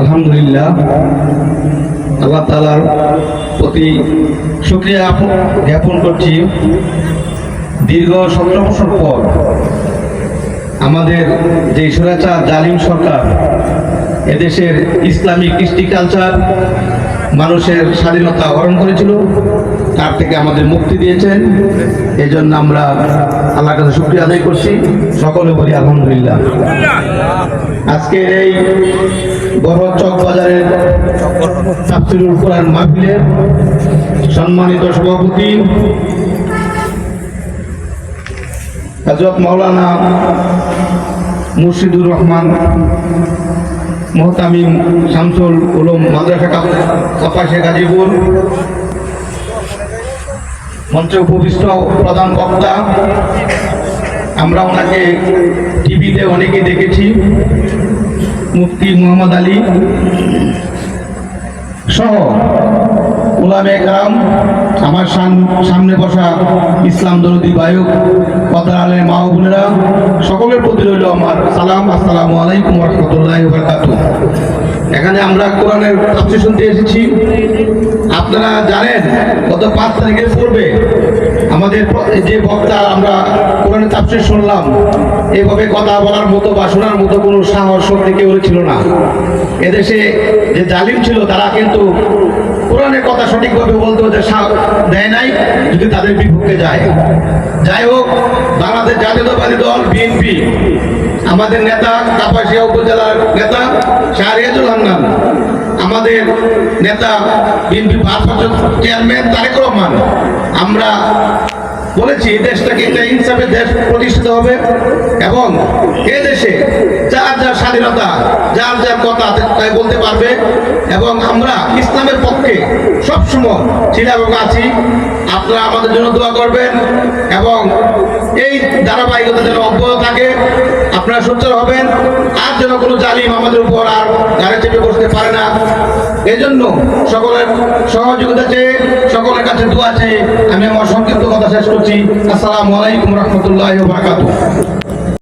আলহামদুলিল্লাহ, আল্লাহ তালার প্রতি শুক্রিয়া জ্ঞাপন করছি। দীর্ঘ সতেরো বছর পর আমাদের যে স্বৈরাচার জালিম সরকার, এদেশের ইসলামিক কৃষ্টি কালচার মানুষের স্বাধীনতা হরণ করেছিল, তার থেকে আমাদের মুক্তি দিয়েছেন। এই জন্য আমরা আল্লাহর কাছে শুক্রিয়া আদায় করছি। সকলে বলি আলহামদুলিল্লাহ। আজকের এই বড় চক বাজারের তাফসিরুল কোরআন মাহফিলের সম্মানিত সভাপতি হজরত মাওলানা মুর্শিদুর রহমান, মোহতামিম শামসুল উলুম মাদ্রাসা কাপাসে গাজীপুর, মঞ্চে উপবিষ্ট প্রধান বক্তা আমরা ওনাকে টিভিতে অনেকে দেখেছি, মুফতি মোহাম্মদ আলী সহ ওলামে একরাম, আমার সাম- সামনে বসা ইসলাম দরদি বায়ক পদার আলের মা বোনেরা, সকলের প্রতি রইল আমার সালাম, আসসালামু আলাইকুম রহমতুল্লাহ বারকাতু এখানে আমরা কোরআনের তাফসীর শুনতে এসেছি। আপনারা জানেন গত পাঁচ তারিখের পূর্বে আমাদের যে বক্তা আমরা কোরআনের তাফসীর শুনলাম, এভাবে কথা বলার মতো বা শোনার মতো কোনো সাহস শক্তি কেউ ছিল না। এদেশে যে জালিম ছিল, তারা কিন্তু কোরআনের কথা সঠিকভাবে বলতে হতে সা- দেয় নাই, যদি তাদের বিপক্ষে যায়। যাই হোক, বাংলাদেশ জাতীয়তাবাদী দল, বিএনপি, আমাদের নেতা কাপাসিয়া উপজেলার নেতা শাহরিয়াজুল হান্নান, আমাদের নেতা বিএনপি ভারপ্রাপ্ত চেয়ারম্যান তারেক রহমান আমরা বলেছি, এই দেশটাকে একটা ইনসাফের দেশ প্রতিষ্ঠিত হবে এবং এ দেশে যার যার স্বাধীনতা, যার যার কথা তাই বলতে পারবে এবং আমরা ইসলামের পক্ষে সবসময় ছিল এবং আছি। আপনারা আমাদের জন্য দোয়া করবেন এবং এই ধারাবাহিকতা যেন অব্যাহত থাকে। আপনারা সোচ্চার হবেন। আর যেন কোনো জালিম আমাদের উপর আর গাড়ি চেপে বসতে পারে না। এই জন্য সকলের সহযোগিতা চেয়ে, সকলের কাছে দোয়া চেয়ে আমি আমার সংক্ষিপ্ত কথা শেষ করছি। আসসালামু আলাইকুম রহমতুল্লাহ বারাকাতুহ।